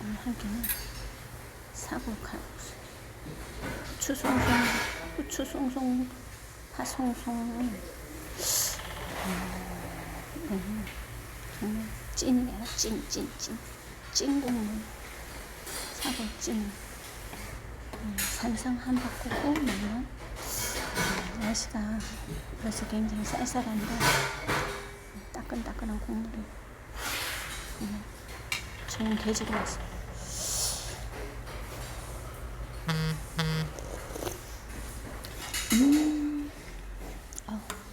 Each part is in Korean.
하긴 사골 칼국수 후추 송송 후추 송송 파 송송. 음, 음, 찐이야 찐찐찐. 찐국물 사골 찐. 음, 산상 한바퀴 꼭 넣으면 음, 날씨가 그래서 굉장히 쌀쌀한데 따끈따끈한 국물이 음. 좋은 돼지가 있어. 음,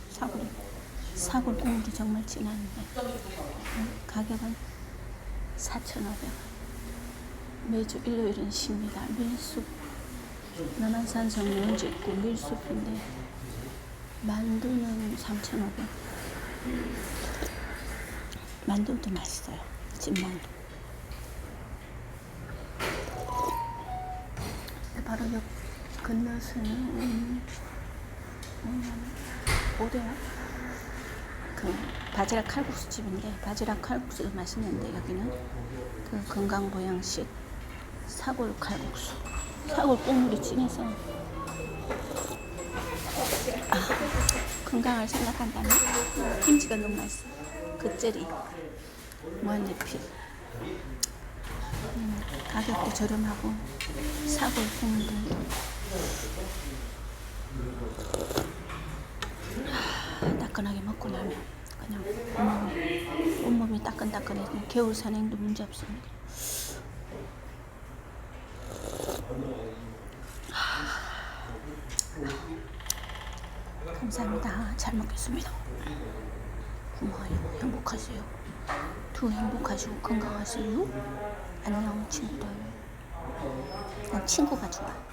사골이 사골 국물이 정말 진한데 음, 가격은 4,500원. 매주 일요일은 쉽니다. 밀숲 남한산성 연직구 밀숲인데 만두는 3,500원. 만두도 맛있어요. 집만두. 바로 옆 건너서는 음, 음, 어디야? 그 바지락 칼국수 집인데 바지락 칼국수도 맛있는데 여기는 그 건강 보양식 사골 칼국수. 사골 국물이 진해서. 아, 건강을 생각한다면 김치가 너무 맛있어. 겉절이 무한리필 음, 가격도 저렴하고 사골 국물도 하, 따끈하게 먹고 나면 그냥 온몸이, 온몸이 따끈따끈해서 겨울 산행도 문제 없습니다. 하, 감사합니다. 잘 먹겠습니다. 고마워요. 행복하세요. 두 행복하시고 건강하세요. 안녕 친구들. 난 친구가 좋아.